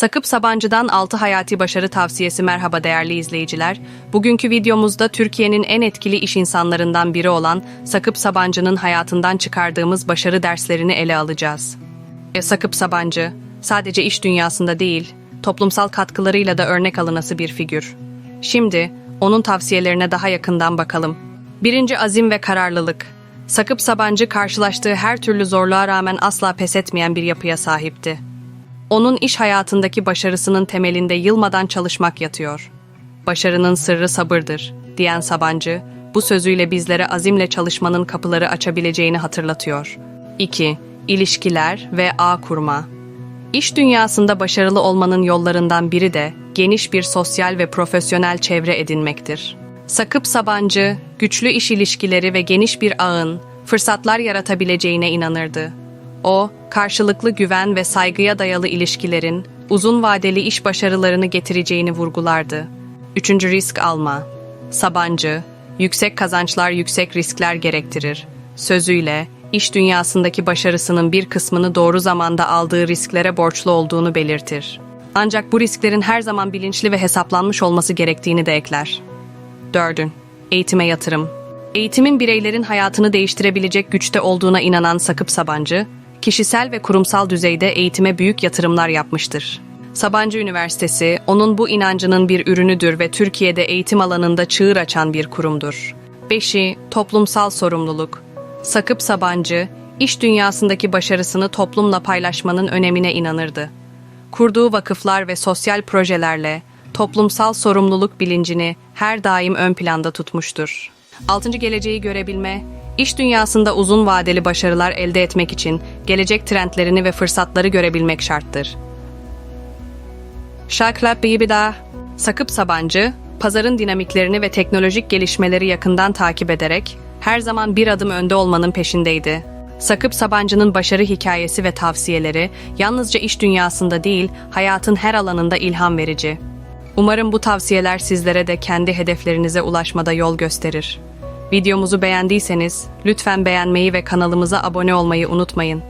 Sakıp Sabancı'dan 6 hayati başarı tavsiyesi merhaba değerli izleyiciler. Bugünkü videomuzda Türkiye'nin en etkili iş insanlarından biri olan Sakıp Sabancı'nın hayatından çıkardığımız başarı derslerini ele alacağız. E, Sakıp Sabancı, sadece iş dünyasında değil, toplumsal katkılarıyla da örnek alınası bir figür. Şimdi onun tavsiyelerine daha yakından bakalım. Birinci azim ve kararlılık. Sakıp Sabancı karşılaştığı her türlü zorluğa rağmen asla pes etmeyen bir yapıya sahipti. Onun iş hayatındaki başarısının temelinde yılmadan çalışmak yatıyor. Başarının sırrı sabırdır, diyen Sabancı, bu sözüyle bizlere azimle çalışmanın kapıları açabileceğini hatırlatıyor. 2. İlişkiler ve ağ kurma. İş dünyasında başarılı olmanın yollarından biri de geniş bir sosyal ve profesyonel çevre edinmektir. Sakıp Sabancı, güçlü iş ilişkileri ve geniş bir ağın fırsatlar yaratabileceğine inanırdı. O, karşılıklı güven ve saygıya dayalı ilişkilerin uzun vadeli iş başarılarını getireceğini vurgulardı. Üçüncü risk alma. Sabancı, yüksek kazançlar yüksek riskler gerektirir. Sözüyle, iş dünyasındaki başarısının bir kısmını doğru zamanda aldığı risklere borçlu olduğunu belirtir. Ancak bu risklerin her zaman bilinçli ve hesaplanmış olması gerektiğini de ekler. Dördün, eğitime yatırım. Eğitimin bireylerin hayatını değiştirebilecek güçte olduğuna inanan Sakıp Sabancı, kişisel ve kurumsal düzeyde eğitime büyük yatırımlar yapmıştır. Sabancı Üniversitesi, onun bu inancının bir ürünüdür ve Türkiye'de eğitim alanında çığır açan bir kurumdur. 5'i Toplumsal sorumluluk. Sakıp Sabancı, iş dünyasındaki başarısını toplumla paylaşmanın önemine inanırdı. Kurduğu vakıflar ve sosyal projelerle toplumsal sorumluluk bilincini her daim ön planda tutmuştur. Altıncı geleceği görebilme, iş dünyasında uzun vadeli başarılar elde etmek için gelecek trendlerini ve fırsatları görebilmek şarttır. Şaklap bir daha. Sakıp Sabancı, pazarın dinamiklerini ve teknolojik gelişmeleri yakından takip ederek her zaman bir adım önde olmanın peşindeydi. Sakıp Sabancı'nın başarı hikayesi ve tavsiyeleri yalnızca iş dünyasında değil, hayatın her alanında ilham verici. Umarım bu tavsiyeler sizlere de kendi hedeflerinize ulaşmada yol gösterir. Videomuzu beğendiyseniz lütfen beğenmeyi ve kanalımıza abone olmayı unutmayın.